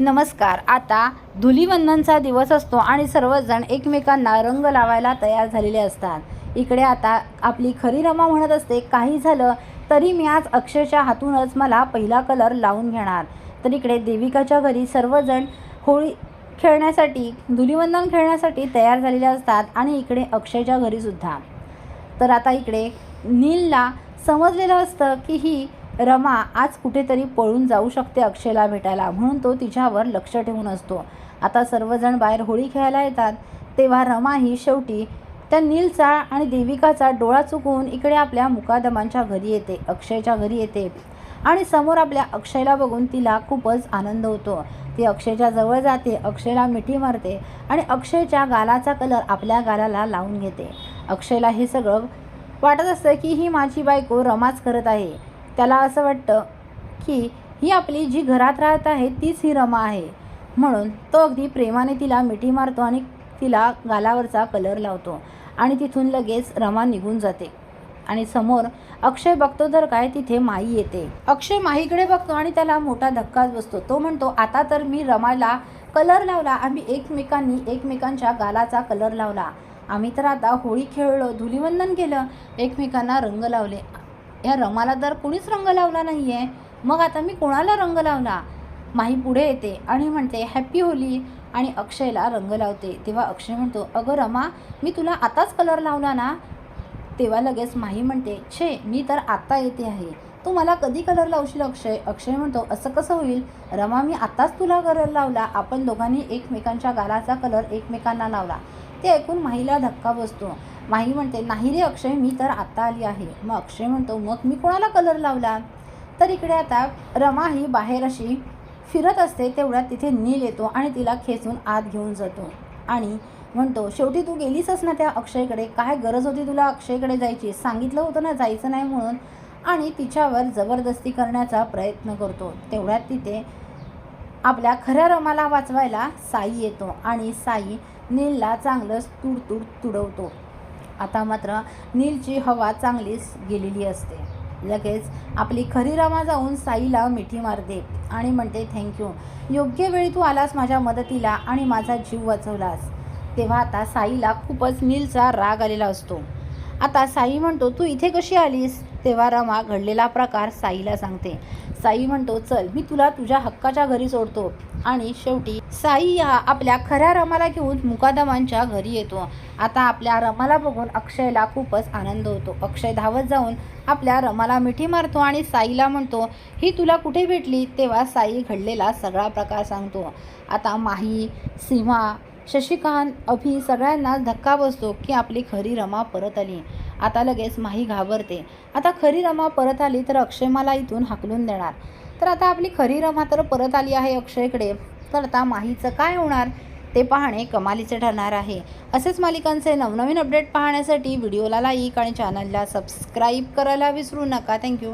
नमस्कार. आता धुलीवंदनचा दिवस असतो आणि सर्वजण एकमेकांना रंग लावायला तयार झालेले असतात. इकडे आता आपली खरी रमा म्हणत असते काही झालं तरी मी आज अक्षयच्या हातूनच मला पहिला कलर लावून घेणार. तर इकडे देविकाच्या घरी सर्वजण होळी खेळण्यासाठी धुलीवंदन खेळण्यासाठी तयार झालेले असतात आणि इकडे अक्षयच्या घरीसुद्धा तर आता इकडे नीलला समजलेलं असतं की ही रमा आज कुठेतरी पळून जाऊ शकते अक्षयला भेटायला. म्हणून तो तिच्यावर लक्ष ठेवून असतो. आता सर्वजण बाहेर होळी खेळायला येतात. तेव्हा रमा ही शेवटी त्या नीलचा आणि देविकाचा डोळा चुकवून इकडे आपल्या मुकादमांच्या घरी येते अक्षयच्या घरी येते. आणि समोर आपल्या अक्षयला बघून तिला खूपच आनंद होतो. ती अक्षयच्या जवळ जाते अक्षयला मिठी मारते आणि अक्षयच्या गालाचा कलर आपल्या गालाला लावून घेते. अक्षयला हे सगळं वाटत असतं की ही माझी बायको रमाच करत आहे. त्याला असं वाटतं की ही आपली जी घरात राहत आहे तीच ही रमा आहे. म्हणून तो अगदी प्रेमाने तिला मिठी मारतो आणि तिला गालावरचा कलर लावतो आणि तिथून लगेच रमा निघून जाते. आणि समोर अक्षय बघतो तर काय तिथे माई येते. अक्षय माईकडे बघतो आणि त्याला मोठा धक्काच बसतो. तो म्हणतो आता तर मी रमाला कलर लावला. आम्ही एकमेकांनी एकमेकांच्या गालाचा कलर लावला. आम्ही तर आता होळी खेळलो धुलीवंदन केलं. एकमेकांना रंग लावले. या रमाला तर कुणीच रंग लावला नाही आहे मग आता मी कोणाला रंग लावला? माही पुढे येते आणि म्हणते हॅप्पी होली. आणि अक्षयला रंग लावते. तेव्हा अक्षय म्हणतो अगं रमा मी तुला आताच कलर लावला ना? तेव्हा लगेच माही म्हणते छे मी तर आत्ता येते आहे. तू मला कधी कलर लावशील अक्षय? अक्षय म्हणतो असं कसं होईल? रमा मी आत्ताच तुला कलर लावला. आपण दोघांनी एकमेकांच्या गालाचा कलर एकमेकांना लावला. ते ऐकून माहीला धक्का बसतो. माही म्हणते नाही रे अक्षय मी तर आत्ता आली आहे. मग अक्षय म्हणतो मग मी कोणाला कलर लावला? तर इकडे आता रमा ही बाहेर अशी फिरत असते तेवढ्यात तिथे नील येतो आणि तिला खेचून आत घेऊन जातो. आणि म्हणतो शेवटी तू गेलीसच ना त्या अक्षयकडे? काय गरज होती तुला अक्षयकडे जायची? सांगितलं होतं ना जायचं नाही म्हणून. आणि तिच्यावर जबरदस्ती करण्याचा प्रयत्न करतो. तेवढ्यात तिथे आपल्या खऱ्या रमाला वाचवायला साई येतो आणि साई नीलला चांगलंच तुडतुड तुडवतो. आता मात्र नीलची हवा चांगलीच गेलेली असते. लगेच आपली खरी रमा जाऊन साईला मिठी मारते आणि म्हणते थँक्यू योग्य वेळी तू आलास माझ्या मदतीला आणि माझा जीव वाचवलास. तेव्हा आता साईला खूपच नीलचा राग आलेला असतो. आता साई म्हणतो तू इथे कशी आलीस? तेव्हा रमा घडलेला प्रकार साईला सांगते. साई म्हणतो चल मी तुला तुझ्या हक्काच्या घरी सोडतो. आणि शेवटी साई या आपल्या खऱ्या रमाला घेऊन मुकादमांच्या घरी येतो. आता आपल्या रमाला बघून अक्षयला खूपच आनंद होतो. अक्षय धावत जाऊन आपल्या रमाला मिठी मारतो आणि साईला म्हणतो ही तुला कुठे भेटली? तेव्हा साई घडलेला सगळा प्रकार सांगतो. आता माही सीमा शशिकांत अभि सगळ्यांना धक्का बसतो की आपली खरी रमा परत आली. आता लगेच माही घाबरते. आता खरी रमा परत आली तर अक्षय मला इथून हाकलून देणार. तर आता आपली खरी रमा तर परत आली आहे अक्षयकडे. तर आता माहीचं काय होणार? ते पाहणे कमालीचे ठरणार आहे. असेच मालिकांचे नवनवीन अपडेट पाहण्यासाठी व्हिडिओला लाईक आणि चॅनलला सबस्क्राईब करायला विसरू नका. थँक्यू